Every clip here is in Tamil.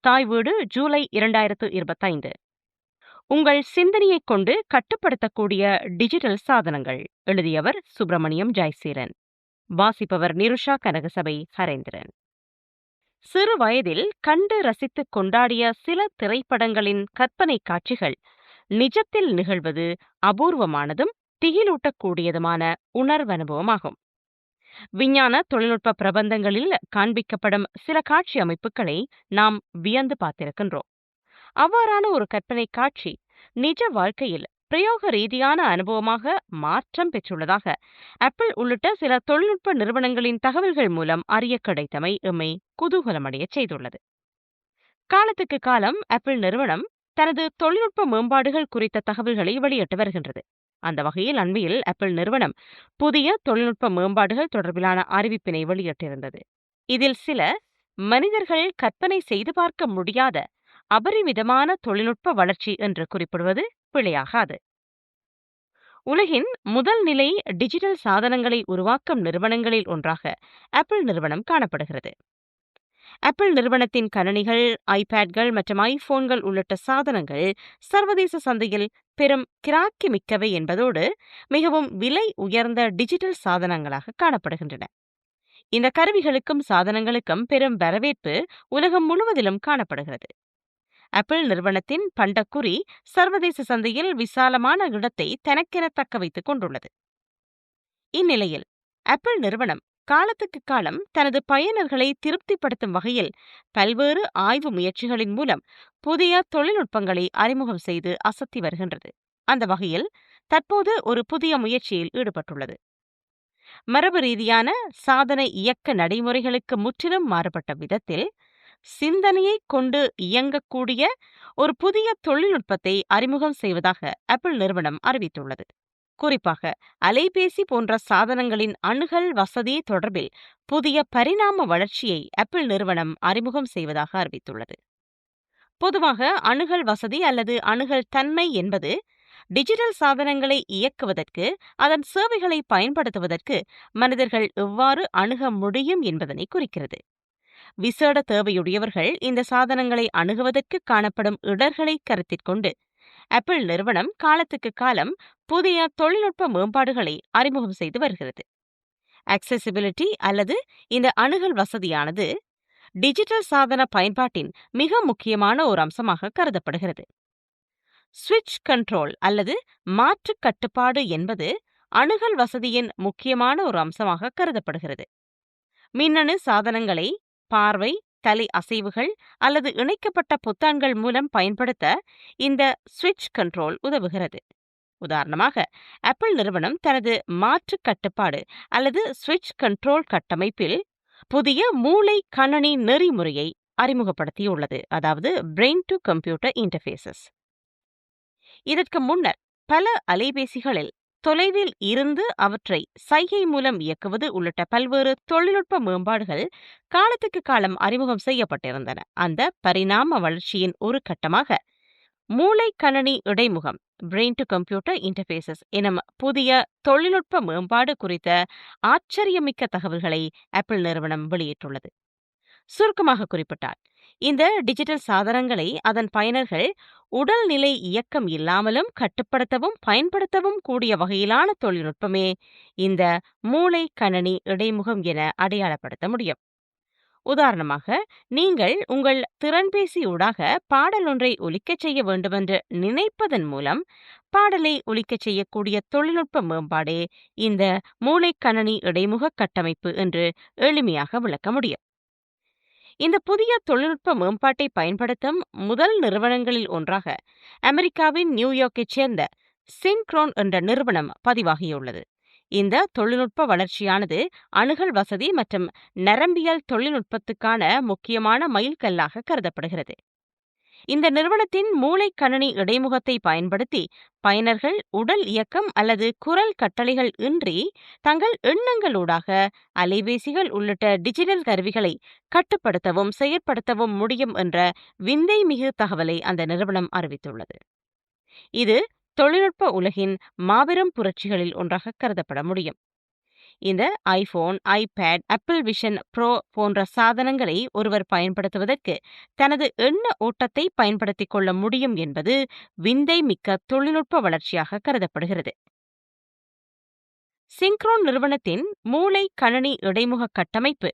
தாய் வீடு ஜூலை இரண்டாயிரத்து இருபத்தைந்து. உங்கள் சிந்தனையைக் கொண்டு கட்டுப்படுத்தக்கூடிய டிஜிட்டல் சாதனங்கள் எழுதியவர் சுப்பிரமணியம் ஜெயசீலன். வாசிப்பவர் நிருஷா கனகசபை ஹரேந்திரன். சிறு வயதில் கண்டு ரசித்துக் கொண்டாடிய சில திரைப்படங்களின் கற்பனை காட்சிகள் நிஜத்தில் நிகழ்வது அபூர்வமானதும் திகிலூட்டக்கூடியதுமான உணர்வனுபவமாகும். விஞ்ஞான தொழில்நுட்ப பிரபந்தங்களில் காண்பிக்கப்படும் சில காட்சி அமைப்புகளை நாம் வியந்து பார்த்திருக்கின்றோம். அவ்வாறான ஒரு கற்பனை காட்சி நிஜ வாழ்க்கையில் பிரயோக ரீதியான அனுபவமாக மாற்றம் பெற்றுள்ளதாக ஆப்பிள் உள்ளிட்ட சில தொழில்நுட்ப நிறுவனங்களின் தகவல்கள் மூலம் அறிய கிடைத்தமை எம்மை குதூகலமடைய செய்துள்ளது. காலத்துக்கு காலம் ஆப்பிள் நிறுவனம் தனது தொழில்நுட்ப மேம்பாடுகள் குறித்த தகவல்களை வெளியிட்டு வருகின்றது. அந்த வகையில் அண்மையில் ஆப்பிள் நிறுவனம் புதிய தொழில்நுட்ப மேம்பாடுகள் தொடர்பிலான அறிவிப்பினை வெளியிட்டிருந்தது. இதில் சில மனிதர்கள் கற்பனை செய்து பார்க்க முடியாத அபரிமிதமான தொழில்நுட்ப வளர்ச்சி என்று குறிப்பிடுவது பிழையாகாது. உலகின் முதல் நிலை டிஜிட்டல் சாதனங்களை உருவாக்கும் நிறுவனங்களில் ஒன்றாக ஆப்பிள் நிறுவனம் காணப்படுகிறது. ஆப்பிள் நிறுவனத்தின் கணனிகள் ஐபேட்கள் மற்றும் ஐபோன்கள் உள்ளிட்ட சாதனங்கள் சர்வதேச சந்தையில் பெரும் கிராக்கி மிக்கவை என்பதோடு மிகவும் விலை உயர்ந்த டிஜிட்டல் சாதனங்களாக காணப்படுகின்றன. இந்த கருவிகளுக்கும் சாதனங்களுக்கும் பெரும் வரவேற்பு உலகம் முழுவதிலும் காணப்படுகிறது. ஆப்பிள் நிறுவனத்தின் பண்டக்குறி சர்வதேச சந்தையில் விசாலமான இடத்தை தனக்கென தக்க வைத்துக் கொண்டுள்ளது. இந்நிலையில் ஆப்பிள் நிறுவனம் காலத்துக்கு காலம் தனது பயனர்களை திருப்திப்படுத்தும் வகையில் பல்வேறு ஆய்வு முயற்சிகளின் மூலம் புதிய தொழில்நுட்பங்களை அறிமுகம் செய்து அசத்தி வருகின்றது. அந்த வகையில் தற்போது ஒரு புதிய முயற்சியில் ஈடுபட்டுள்ளது. மரபு ரீதியான சாதனை இயக்க நடைமுறைகளுக்கு முற்றிலும் மாறுபட்ட விதத்தில் சிந்தனையை கொண்டு இயங்கக்கூடிய ஒரு புதிய தொழில்நுட்பத்தை அறிமுகம் செய்வதாக ஆப்பிள் நிறுவனம் அறிவித்துள்ளது. குறிப்பாக அலைபேசி போன்ற சாதனங்களின் அணுகல் வசதி தொடர்பில் புதிய பரிணாம வளர்ச்சியை ஆப்பிள் நிறுவனம் அறிமுகம் செய்வதாக அறிவித்துள்ளது. பொதுவாக அணுகல் வசதி அல்லது அணுகல் தன்மை என்பது டிஜிட்டல் சாதனங்களை இயக்குவதற்கு அதன் சேவைகளை பயன்படுத்துவதற்கு மனிதர்கள் எவ்வாறு அணுக முடியும் என்பதனை குறிக்கிறது. விசேட தேவையுடையவர்கள் இந்த சாதனங்களை அணுகுவதற்கு காணப்படும் இடர்களை கருத்திற்கொண்டு ஆப்பிள் நிறுவனம் காலத்துக்கு காலம் புதிய தொழில்நுட்ப மேம்பாடுகளை அறிமுகம் செய்து வருகிறது. அக்சசிபிலிட்டி அல்லது இந்த அணுகல் வசதியானது டிஜிட்டல் சாதன பயன்பாட்டின் மிக முக்கியமான ஒரு அம்சமாக கருதப்படுகிறது. சுவிட்ச் கண்ட்ரோல் அல்லது மாற்று கட்டுப்பாடு என்பது அணுகல் வசதியின் முக்கியமான ஒரு அம்சமாக கருதப்படுகிறது. மின்னணு சாதனங்களை பார்வை தலை அசைவுகள் அல்லது இணைக்கப்பட்ட பொத்தான்கள் மூலம் பயன்படுத்த இந்த சுவிட்ச் கண்ட்ரோல் உதவுகிறது. உதாரணமாக ஆப்பிள் நிறுவனம் தனது மாற்று கட்டுப்பாடு அல்லது சுவிட்ச் கண்ட்ரோல் கட்டமைப்பில் புதிய மூளை கணனி நெறிமுறையை அறிமுகப்படுத்தியுள்ளது அதாவது பிரெயின் டு கம்ப்யூட்டர் இன்டர்ஃபேசஸ் இதற்கு முன்னர் பல அலைபேசிகளில் தொலைவில் இருந்து அவற்றை சைகை மூலம் இயக்குவது உள்ளிட்ட பல்வேறு தொழில்நுட்ப மேம்பாடுகள் காலத்துக்கு காலம் அறிமுகம் செய்யப்பட்டிருந்தன. அந்த பரிணாம வளர்ச்சியின் ஒரு கட்டமாக மூளை கணனி இடைமுகம் பிரெயின் டு கம்ப்யூட்டர் இன்டர்ஃபேசஸ் எனும் புதிய தொழில்நுட்ப மேம்பாடு குறித்த ஆச்சரியமிக்க தகவல்களை ஆப்பிள் நிறுவனம் வெளியிட்டுள்ளது. சுருக்கமாக குறிப்பிட்டார் இந்த டிஜிட்டல் சாதனங்களை அதன் பயனர்கள் உடல்நிலை இயக்கம் இல்லாமலும் கட்டுப்படுத்தவும் பயன்படுத்தவும் கூடிய வகையிலான தொழில்நுட்பமே இந்த மூளை கணனி இடைமுகம் என அடையாளப்படுத்த முடியும். உதாரணமாக நீங்கள் உங்கள் திறன்பேசி ஊடாக பாடல் ஒன்றை ஒலிக்கச் செய்ய வேண்டுமென்று நினைப்பதன் மூலம் பாடலை ஒலிக்கச் செய்யக்கூடிய தொழில்நுட்ப மேம்பாடே இந்த மூளைக்கணனி இடைமுக கட்டமைப்பு என்று எளிமையாக விளக்க முடியும். இந்த புதிய தொழில்நுட்ப மேம்பாட்டை பயன்படுத்தும் முதல் நிறுவனங்களில் ஒன்றாக அமெரிக்காவின் நியூயார்க்கைச் சேர்ந்த சின்க்ரோன் என்ற நிறுவனம் பதிவாகியுள்ளது. இந்த தொழில்நுட்ப வளர்ச்சியானது அணுகல் வசதி மற்றும் நரம்பியல் தொழில்நுட்பத்துக்கான முக்கியமான மைல்கல்லாக கருதப்படுகிறது. இந்த நிறுவனத்தின் மூளை கணினி இடைமுகத்தை பயன்படுத்தி பயனர்கள் உடல் இயக்கம் அல்லது குரல் கட்டளைகள் இன்றி தங்கள் எண்ணங்களூடாக அலைபேசிகள் உள்ளிட்ட டிஜிட்டல் கருவிகளை கட்டுப்படுத்தவும் செயற்படுத்தவும் முடியும் என்ற விந்தை மிகு தகவலை அந்த நிறுவனம் அறிவித்துள்ளது. இது தொழில்நுட்ப உலகின் மாபெரும் புரட்சிகளில் ஒன்றாக கருதப்பட முடியும். இந்த iPhone iPad Apple Vision Pro போன்ற சாதனங்களை ஒருவர் பயன்படுத்துவதற்கு தனது எண்ண ஓட்டத்தை பயன்படுத்திக் கொள்ள முடியும் என்பது விந்தை மிக்க தொழில்நுட்ப வளர்ச்சியாக கருதப்படுகிறது. சிங்க்ரோன் நிறுவனத்தின் மூளை கணனி இடைமுக கட்டமைப்பு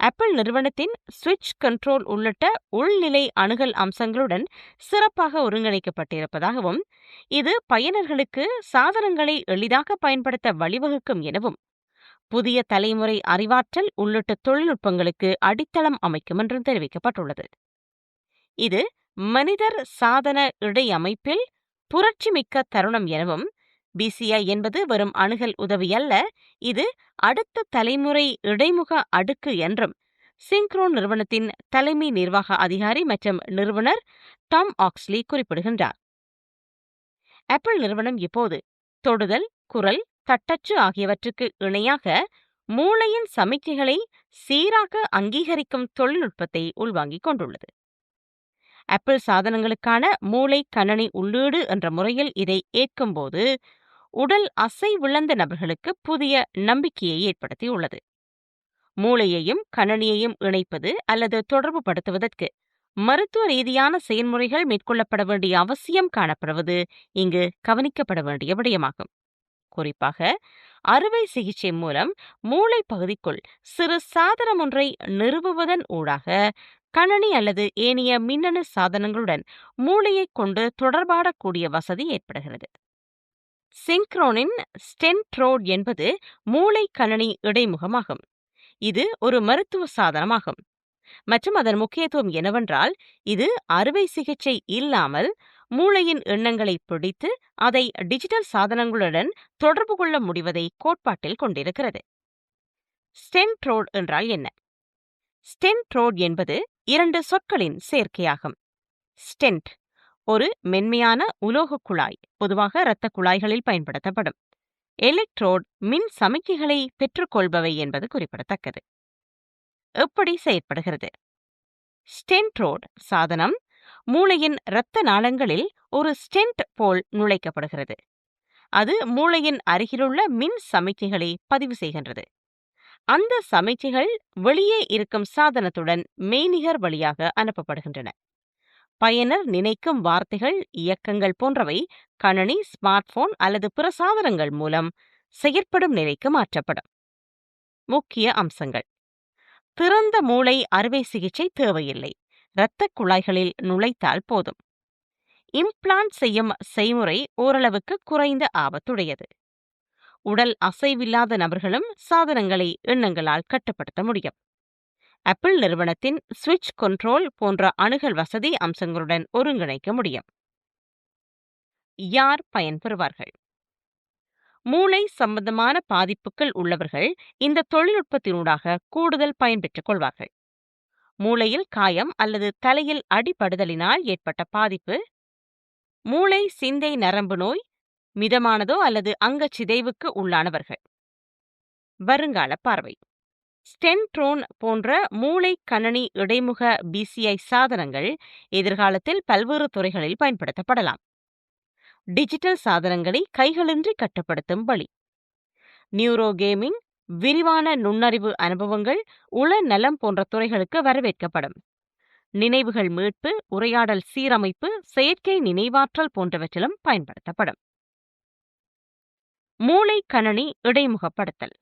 ஆப்பிள் நிறுவனத்தின் சுவிட்ச் கண்ட்ரோல் உள்ளிட்ட உள்நிலை அணுகல் அம்சங்களுடன் சிறப்பாக ஒருங்கிணைக்கப்பட்டிருப்பதாகவும் இது பயனர்களுக்கு சாதனங்களை எளிதாக பயன்படுத்த வழிவகுக்கும் எனவும் புதிய தலைமுறை அறிவாற்றல் உள்ளிட்ட தொழில்நுட்பங்களுக்கு அடித்தளம் அமைக்கும் என்றும் தெரிவிக்கப்பட்டுள்ளது. இது மனிதர் சாதன இடையமைப்பில் புரட்சிமிக்க தருணம் எனவும் பிசிஐ என்பது வெறும் அணுகல் உதவி அல்ல இது அடுத்த தலைமுறை இடைமுக அடுக்கு என்றும் சிங்க்ரோன் நிறுவனத்தின் தலைமை நிர்வாக அதிகாரி மற்றும் நிறுவனர் டாம் ஆக்ஸ்லி குறிப்பிடுகின்றார். ஆப்பிள் நிறுவனம் இப்போது தொடுதல் குரல் தட்டச்சு ஆகியவற்றுக்கு இணையாக மூளையின் சமிக்கைகளை சீராக அங்கீகரிக்கும் தொழில்நுட்பத்தை உள்வாங்கிக் கொண்டுள்ளது. ஆப்பிள் சாதனங்களுக்கான மூளை கணனி உள்ளீடு என்ற முறையில் இதை ஏற்கும்போது உடல் அசைவிழந்த நபர்களுக்கு புதிய நம்பிக்கையை ஏற்படுத்தியுள்ளது. மூளையையும் கணனியையும் இணைப்பது அல்லது தொடர்பு படுத்துவதற்கு மருத்துவ ரீதியான செயல்முறைகள் மேற்கொள்ளப்பட வேண்டிய அவசியம் காணப்படுவது இங்கு கவனிக்கப்பட வேண்டிய விடயமாகும். குறிப்பாக அறுவை சிகிச்சை மூலம் மூளை பகுதிக்குள் சிறு சாதனம் ஒன்றை நிறுவுவதன் ஊடாக கணனி அல்லது ஏனைய மின்னணு சாதனங்களுடன் மூளையை கொண்டு தொடர்பாடக்கூடிய வசதி ஏற்படுகிறது. சிங்க்ரோனின் ஸ்டென்ட்ரோட் என்பது மூளை கணனி இடைமுகமாகும். இது ஒரு மருத்துவ சாதனமாகும். மற்றும் அதன் முக்கியத்துவம் என்னவென்றால் இது அறுவை சிகிச்சை இல்லாமல் மூளையின் எண்ணங்களை பிடித்து அதை டிஜிட்டல் சாதனங்களுடன் தொடர்பு கொள்ள முடிவதை கோட்பாட்டில் கொண்டிருக்கிறது. ஸ்டென்ட்ரோட் என்றால் என்ன? ஸ்டென்ட்ரோட் என்பது இரண்டு சொற்களின் சேர்க்கையாகும். ஸ்டென்ட் ஒரு மென்மையான உலோக குழாய் பொதுவாக இரத்த குழாய்களில் பயன்படுத்தப்படும். எலக்ட்ரோட் மின் சமிக்கைகளை பெற்றுக்கொள்பவை என்பது குறிப்பிடத்தக்கது. எப்படி செயற்படுகிறது? ஸ்டென்ட்ரோட் சாதனம் மூளையின் இரத்த நாளங்களில் ஒரு ஸ்டென்ட் போல் நுழைக்கப்படுகிறது. அது மூளையின் அருகிலுள்ள மின் சமிக்கைகளை பதிவு செய்கின்றது. அந்த சமிக்கைகள் வெளியே இருக்கும் சாதனத்துடன் மெய்நிகர் வழியாக அனுப்பப்படுகின்றன. பயனர் நினைக்கும் வார்த்தைகள் இயக்கங்கள் போன்றவை கணனி ஸ்மார்ட்போன் அல்லது பிற சாதனங்கள் மூலம் செயற்படும் நிலைக்கு மாற்றப்படும். முக்கிய அம்சங்கள். திறந்த மூளை அறுவை சிகிச்சை தேவையில்லை. இரத்த குழாய்களில் நுழைத்தால் போதும். இம்ப்ளான்ட் செய்யும் செய்முறை ஓரளவுக்கு குறைந்த ஆபத்துடையது. உடல் அசைவில்லாத நபர்களும் சாதனங்களை எண்ணங்களால் கட்டுப்படுத்த முடியும். ஆப்பிள் நிறுவனத்தின் சுவிட்ச் கண்ட்ரோல் போன்ற அணுகல் வசதி அம்சங்களுடன் ஒருங்கிணைக்க முடியும். யார் பயன்பெறுவார்கள்? மூளை சம்பந்தமான பாதிப்புகள் உள்ளவர்கள் இந்த தொழில்நுட்பத்தினூடாக கூடுதல் பயன்பெற்றுக் கொள்வார்கள். மூளையில் காயம் அல்லது தலையில் அடிபடுதலினால் ஏற்பட்ட பாதிப்பு. மூளை சிந்தை நரம்பு நோய் மிதமானதோ அல்லது அங்கச் சிதைவுக்கு உள்ளானவர்கள். வருங்கால பார்வை. ஸ்டென்ட்ரோன் போன்ற மூளை கணனி இடைமுக பிசிஐ சாதனங்கள் எதிர்காலத்தில் பல்வேறு துறைகளில் பயன்படுத்தப்படலாம். டிஜிட்டல் சாதனங்களை கைகளின்றி கட்டுப்படுத்தும் வழி. நியூரோ கேமிங் விரிவான நுண்ணறிவு அனுபவங்கள் உள நலம் போன்ற துறைகளுக்கு வரவேற்கப்படும். நினைவுகள் மீட்பு உரையாடல் சீரமைப்பு செயற்கை நினைவாற்றல் போன்றவற்றிலும் பயன்படுத்தப்படும். மூளை கணனி இடைமுகப்படுத்தல்.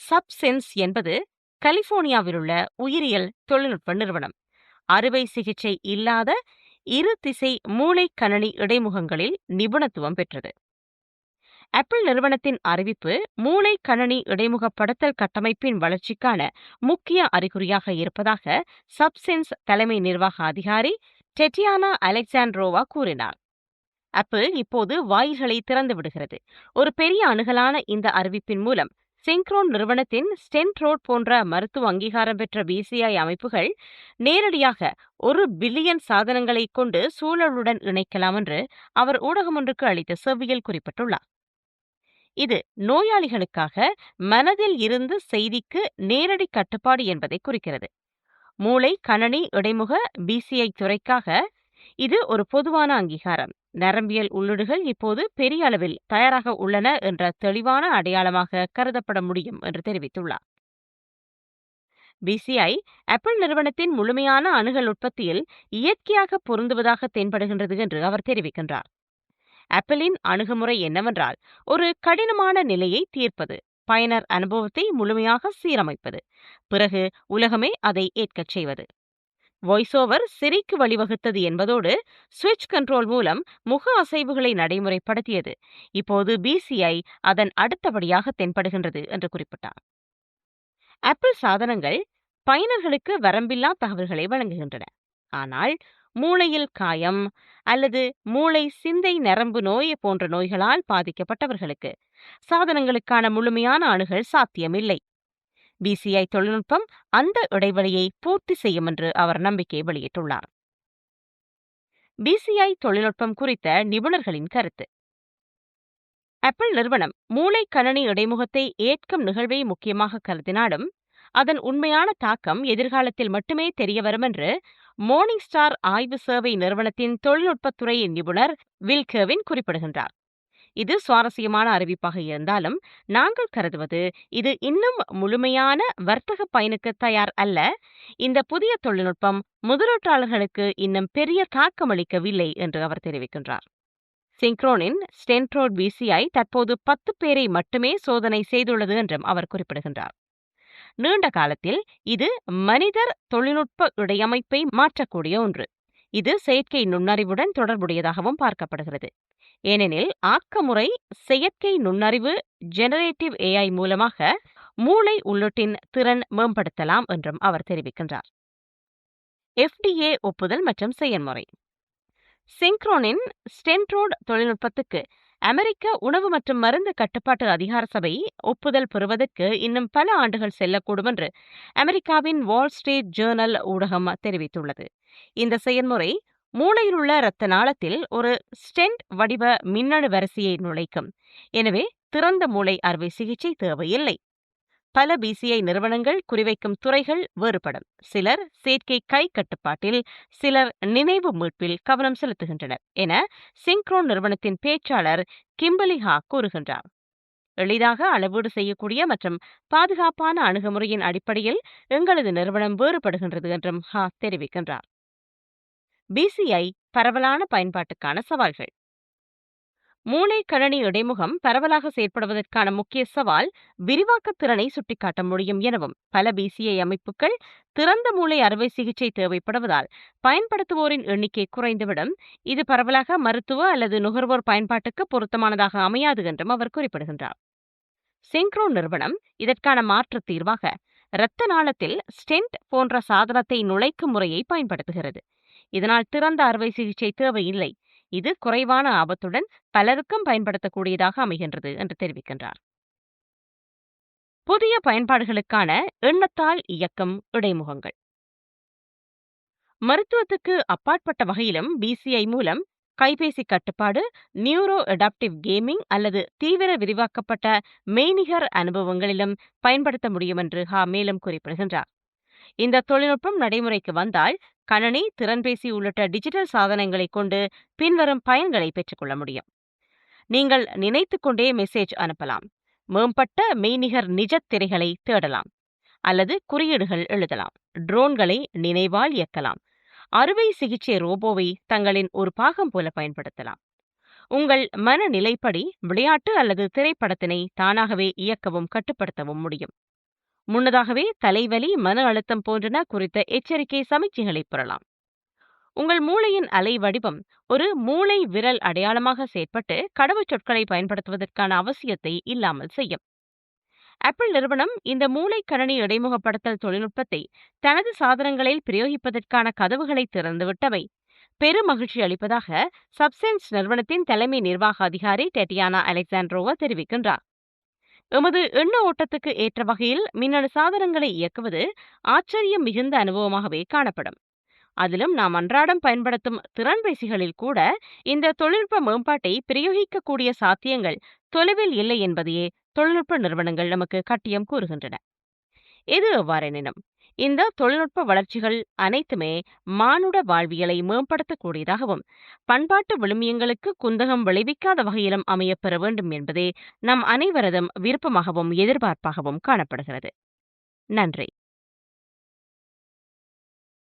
சப்சென்ஸ் என்பது கலிபோர்னியாவிலுள்ள உயிரியல் தொழில்நுட்ப நிறுவனம். அறுவை சிகிச்சை இல்லாத இரு திசை மூளை கணனி இடைமுகங்களில் நிபுணத்துவம் பெற்றது. ஆப்பிள் நிறுவனத்தின் அறிவிப்பு மூளை கணனி இடைமுகப்படுத்தல் கட்டமைப்பின் வளர்ச்சிக்கான முக்கிய அறிகுறியாக இருப்பதாக சப்சென்ஸ் தலைமை நிர்வாக அதிகாரி டெட்டியானா அலெக்சாண்ட்ரோவா கூறினார். ஆப்பிள் இப்போது வாயில்களை திறந்து விடுகிறது. ஒரு பெரிய அணுகலான இந்த அறிவிப்பின் மூலம் சிங்க்ரோன் நிறுவனத்தின் ஸ்டென்ட் ரோட் போன்ற மருத்துவ அங்கீகாரம் பெற்ற பிசிஐ அமைப்புகள் நேரடியாக ஒரு பில்லியன் சாதனங்களை கொண்டு சூழலுடன் இணைக்கலாம் என்று அவர் ஊடகம் ஒன்றுக்கு அளித்த செவ்வியில் குறிப்பிட்டுள்ளார். இது நோயாளிகளுக்காக மனதில் இருந்து செய்திக்கு நேரடி கட்டுப்பாடு என்பதை குறிக்கிறது. மூளை கணனி இடைமுக பிசிஐ துறைக்காக இது ஒரு பொதுவான அங்கீகாரம். நரம்பியல் உள்ளீடுகள் இப்போது பெரிய அளவில் தயாராக உள்ளன என்ற தெளிவான அடையாளமாக கருதப்பட முடியும் என்று தெரிவித்துள்ளார். பிசிஐ ஆப்பிள் நிறுவனத்தின் முழுமையான அணுகல் உற்பத்தியில் இயற்கையாக பொருந்துவதாக தென்படுகின்றது என்று அவர் தெரிவிக்கின்றார். ஆப்பிளின் அணுகுமுறை என்னவென்றால் ஒரு கடினமான நிலையை தீர்ப்பது பயனர் அனுபவத்தை முழுமையாக சீரமைப்பது பிறகு உலகமே அதை ஏற்கச் செய்வது. வாய்ஸ் ஓவர் சிரிக்கு வழிவகுத்தது என்பதோடு சுவிட்ச் கண்ட்ரோல் மூலம் முக அசைவுகளை நடைமுறைப்படுத்தியது. இப்போது பிசிஐ அதன் அடுத்தபடியாக தென்படுகின்றது என்று குறிப்பிட்டார். ஆப்பிள் சாதனங்கள் பயனர்களுக்கு வரம்பில்லா தகவல்களை வழங்குகின்றன. ஆனால் மூளையில் காயம் அல்லது மூளை சிந்தை நரம்பு நோய் போன்ற நோய்களால் பாதிக்கப்பட்டவர்களுக்கு சாதனங்களுக்கான முழுமையான அணுகல் சாத்தியமில்லை. பிசிஐ தொழில்நுட்பம் அந்த இடைவெளியை பூர்த்தி செய்யும் என்று அவர் நம்பிக்கை வெளியிட்டுள்ளார். பிசிஐ தொழில்நுட்பம் குறித்த நிபுணர்களின் கருத்து. ஆப்பிள் நிறுவனம் மூளை கணனி இடைமுகத்தை ஏற்கும் நிகழ்வை முக்கியமாக கருதினாலும் அதன் உண்மையான தாக்கம் எதிர்காலத்தில் மட்டுமே தெரியவரும் என்று மோர்னிங் ஸ்டார் ஆய்வு சேவை நிறுவனத்தின் தொழில்நுட்பத்துறை நிபுணர் வில்கேவின் குறிப்பிடுகின்றார். இது சுவாரஸ்யமான அறிவிப்பாக இருந்தாலும் நாங்கள் கருதுவது இது இன்னும் முழுமையான வர்த்தக பயனுக்கு தயார் அல்ல. இந்த புதிய தொழில்நுட்பம் முதலீட்டாளர்களுக்கு இன்னும் பெரிய தாக்கமளிக்கவில்லை என்று அவர் தெரிவிக்கின்றார். சிங்க்ரோனின் ஸ்டென்ட்ரோட் பிசிஐ தற்போது பத்து பேரை மட்டுமே சோதனை செய்துள்ளது என்றும் அவர் குறிப்பிடுகின்றார். நீண்ட காலத்தில் இது மனிதர் தொழில்நுட்ப இடையமைப்பை மாற்றக்கூடிய ஒன்று. இது செயற்கை நுண்ணறிவுடன் தொடர்புடையதாகவும் பார்க்கப்படுகிறது. ஏனெனில் ஆக்கமுறை செயற்கை நுண்ணறிவு ஜெனரேட்டிவ் ஏஐ மூலமாக மூளை உள்ளிட்டின் திறன் மேம்படுத்தலாம் என்றும் அவர் தெரிவிக்கின்றார். எஃப்டிஏ ஒப்புதல் மற்றும் செயல்முறை. சிங்க்ரோனின் ஸ்டென்ட்ரோட் தொழில்நுட்பத்துக்கு அமெரிக்க உணவு மற்றும் மருந்து கட்டுப்பாட்டு அதிகார சபை ஒப்புதல் பெறுவதற்கு இன்னும் பல ஆண்டுகள் செல்லக்கூடும் என்று அமெரிக்காவின் வால் ஸ்ட்ரீட் ஜேர்னல் ஊடகம் தெரிவித்துள்ளது. இந்த செயல்முறை மூளையில் உள்ள இரத்த நாளத்தில் ஒரு ஸ்டென்ட் வடிவ மின்னணு வரிசையை நுழைக்கும். எனவே திறந்த மூளை அறுவை சிகிச்சை தேவையில்லை. பல பிசிஐ நிறுவனங்கள் குறிவைக்கும் துறைகள் வேறுபடும். சிலர் சேர்க்கை கை கட்டுப்பாட்டில் சிலர் நினைவு மீட்பில் கவனம் செலுத்துகின்றனர் என சிங்க்ரோன் நிறுவனத்தின் பேச்சாளர் கிம்பலி ஹா கூறுகின்றார். எளிதாக அளவீடு செய்யக்கூடிய மற்றும் பாதுகாப்பான அணுகுமுறையின் அடிப்படையில் எங்களது நிறுவனம் வேறுபடுகின்றது என்றும் ஹா தெரிவிக்கின்றார். பிசிஐ பரவலான பயன்பாட்டுக்கான சவால்கள். மூளை இடைமுகம் பரவலாக செயற்படுவதற்கான முக்கிய சவால் விரிவாக்க திறனை சுட்டிக்காட்ட முடியும் எனவும் பல பிசிஐ அமைப்புகள் திறந்த மூளை அறுவை சிகிச்சை தேவைப்படுவதால் பயன்படுத்துவோரின் எண்ணிக்கை குறைந்துவிடும். இது பரவலாக மருத்துவ அல்லது நுகர்வோர் பயன்பாட்டுக்கு பொருத்தமானதாக அமையாது என்றும் அவர் குறிப்பிடுகின்றார். சிங்க்ரோ நிறுவனம் இதற்கான மாற்று தீர்வாக இரத்த நாளத்தில் ஸ்டென்ட் போன்ற சாதனத்தை நுழைக்கும் முறையை பயன்படுத்துகிறது. இதனால் திறந்த அறுவை சிகிச்சை தேவையில்லை. இது குறைவான ஆபத்துடன் பலருக்கும் பயன்படுத்தக்கூடியதாக அமைகின்றது என்று தெரிவிக்கின்றார். புதிய பயன்பாடுகளுக்கான எண்ணத்தால் இயக்கம் இடைமுகங்கள். மருத்துவத்துக்கு அப்பாற்பட்ட வகையிலும் பிசிஐ மூலம் கைபேசி கட்டுப்பாடு நியூரோ அடாப்டிவ் கேமிங் அல்லது தீவிர விரிவாக்கப்பட்ட மெய்நிகர் அனுபவங்களிலும் பயன்படுத்த முடியும் என்று ஹா மேலும் குறிப்பிடுகின்றார். இந்த தொழில்நுட்பம் நடைமுறைக்கு வந்தால் கணனி திறன்பேசி உள்ளிட்ட டிஜிட்டல் சாதனங்களை கொண்டு பின்வரும் பயன்களை பெற்றுக்கொள்ள முடியும். நீங்கள் நினைத்து கொண்டே மெசேஜ் அனுப்பலாம். மேம்பட்ட மெய்நிகர் நிஜத் திரைகளை தேடலாம். அல்லது குறியீடுகள் எழுதலாம். ட்ரோன்களை நினைவால் இயக்கலாம். அறுவை சிகிச்சை ரோபோவை தங்களின் ஒரு பாகம் போல பயன்படுத்தலாம். உங்கள் மனநிலைப்படி விளையாட்டு அல்லது திரைப்படத்தினை தானாகவே இயக்கவும் கட்டுப்படுத்தவும் முடியும். முன்னதாகவே தலைவலி மன அழுத்தம் போன்றன குறித்த எச்சரிக்கை சமீட்சைகளை பெறலாம். உங்கள் மூளையின் அலை வடிவம் ஒரு மூளை விரல் அடையாளமாக செயற்பட்டு கடவுச்சொற்களை பயன்படுத்துவதற்கான அவசியத்தை இல்லாமல் செய்யும். ஆப்பிள் நிறுவனம் இந்த மூளை கணனி இடைமுகப்படுத்தல் தொழில்நுட்பத்தை தனது சாதனங்களில் பிரயோகிப்பதற்கான கதவுகளை திறந்துவிட்டவை பெருமகிழ்ச்சி அளிப்பதாக சப்சென்ஸ் நிறுவனத்தின் தலைமை நிர்வாக அதிகாரி டெட்டியானா அலெக்சாண்ட்ரோவா தெரிவிக்கின்றார். எமது எண்ண ஓட்டத்துக்கு ஏற்ற வகையில் மின்னணு சாதனங்களை இயக்குவது ஆச்சரியம் மிகுந்த அனுபவமாகவே காணப்படும். அதிலும் நாம் அன்றாடம் பயன்படுத்தும் திறன்பேசிகளில் கூட இந்த தொழில்நுட்ப மேம்பாட்டை பிரயோகிக்கக்கூடிய சாத்தியங்கள் தொலைவில் இல்லை என்பதையே தொழில்நுட்ப நிறுவனங்கள் நமக்கு கட்டியம் கூறுகின்றன. எது எவ்வாறெனினும் இந்த தொழில்நுட்ப வளர்ச்சிகள் அனைத்துமே மானுட வாழ்வியலை மேம்படுத்தக்கூடியதாகவும் பண்பாட்டு விழுமியங்களுக்கு குந்தகம் விளைவிக்காத வகையிலும் அமையப்பெற வேண்டும் என்பதே நம் அனைவரதும் விருப்பமாகவும் எதிர்பார்ப்பாகவும் காணப்படுகிறது. நன்றி.